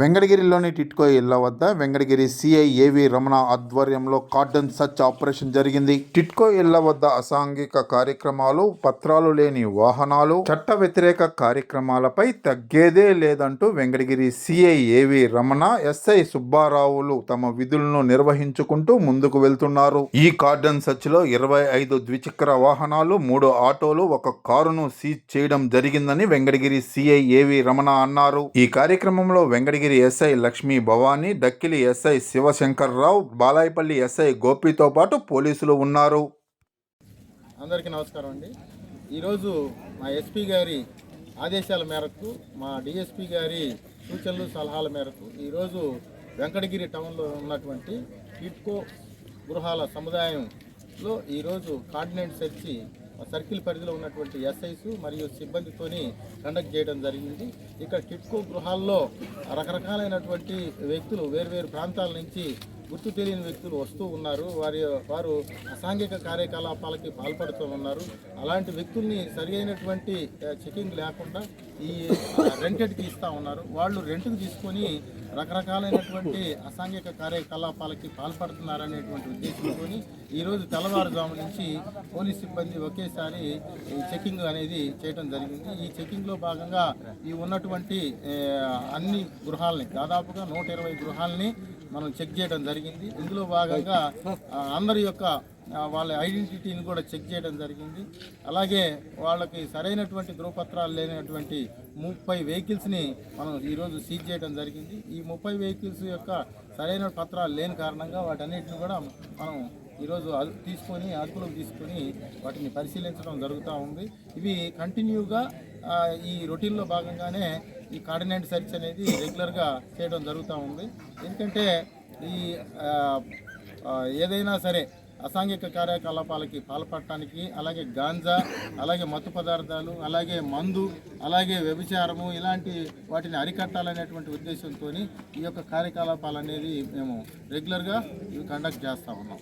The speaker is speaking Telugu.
వెంకటగిరిలోని టిట్కో ఇళ్ళ వద్ద వెంకటగిరి సిఐ ఏవి రమణ ఆధ్వర్యంలో కార్డన్ సర్చ్ ఆపరేషన్ జరిగింది. టిట్కో ఇళ్ళ వద్ద అసాంఘిక కార్యక్రమాలు పత్రాలు లేని వాహనాలు చట్ట వ్యతిరేక కార్యక్రమాలపై తగ్గేదే లేదంటూ వెంకటగిరి సిఐ ఏవి రమణ ఎస్ఐ సుబ్బారావులు తమ విధులను నిర్వహించుకుంటూ ముందుకు వెళ్తున్నారు. ఈ కార్డన్ సర్చ్లో ఇరవై ఐదు ద్విచక్ర వాహనాలు మూడు ఆటోలు ఒక కారును సీజ్ చేయడం జరిగిందని వెంకటగిరి సిఐ ఏవి రమణ అన్నారు. ఈ కార్యక్రమంలో Venkatagiri SI Lakshmi Bhavani Dakkili SI Sivasankarrao Balayapalli SI గోపితో పాటు పోలీసులు ఉన్నారు. అందరికీ నమస్కారం అండి. ఈరోజు మా ఎస్పీ గారి ఆదేశాల మేరకు మా డిఎస్పి గారి సూచనలు సలహాల మేరకు ఈరోజు వెంకటగిరి టౌన్లో ఉన్నటువంటి ఇట్కో గృహాల సముదాయంలో ఈరోజు కాంటినెంట్ సెర్చి సర్కిల్ పరిధిలో ఉన్నటువంటి ఎస్ఐస్ మరియు సిబ్బందితోని కండక్ట్ చేయడం జరిగింది. ఇక్కడ కిట్కో గృహాల్లో రకరకాలైనటువంటి వ్యక్తులు వేర్వేరు ప్రాంతాల నుంచి గుర్తు తెలియని వ్యక్తులు వస్తూ ఉన్నారు. వారి వారు అసాంఘిక కార్యకలాపాలకి పాల్పడుతూ ఉన్నారు. అలాంటి వ్యక్తుల్ని సరి అయినటువంటి చెకింగ్ లేకుండా ఈ రెంటెడ్కి ఇస్తూ ఉన్నారు. వాళ్ళు రెంట్కి తీసుకొని రకరకాలైనటువంటి అసాంఘిక కార్యకలాపాలకి పాల్పడుతున్నారనేటువంటి ఉద్దేశంతో ఈరోజు తెల్లవారుజాము నుంచి పోలీస్ సిబ్బంది ఒకేసారి ఈ చెకింగ్ అనేది చేయడం జరిగింది. ఈ చెకింగ్లో భాగంగా ఈ ఉన్నటువంటి అన్ని గృహాలని దాదాపుగా నూట ఇరవై గృహాలని మనం చెక్ చేయడం జరిగింది. ఇందులో భాగంగా అందరి యొక్క వాళ్ళ ఐడెంటిటీని కూడా చెక్ చేయడం జరిగింది. అలాగే వాళ్ళకి సరైనటువంటి ధృవపత్రాలు లేనటువంటి ముప్పై వెహికల్స్ని మనం ఈరోజు సీజ్ చేయడం జరిగింది. ఈ ముప్పై వెహికల్స్ యొక్క సరైన పత్రాలు లేని కారణంగా వాటన్నిటిని కూడా మనం ఈరోజు తీసుకొని అదుపులోకి తీసుకొని వాటిని పరిశీలించడం జరుగుతూ ఉంది. ఇవి కంటిన్యూగా ఈ రొటీన్లో భాగంగానే ఈ కార్డినెంట్ సెర్చ్ అనేది రెగ్యులర్గా చేయడం జరుగుతూ ఉంది. ఎందుకంటే ఈ ఏదైనా సరే అసాంఘిక కార్యకలాపాలకి పాల్పడటానికి అలాగే గాంజా అలాగే మత్తు పదార్థాలు అలాగే మందు అలాగే వ్యభిచారము ఇలాంటి వాటిని అరికట్టాలనేటువంటి ఉద్దేశంతో ఈ యొక్క కార్యకలాపాలు అనేది మేము రెగ్యులర్గా కండక్ట్ చేస్తూ ఉన్నాం.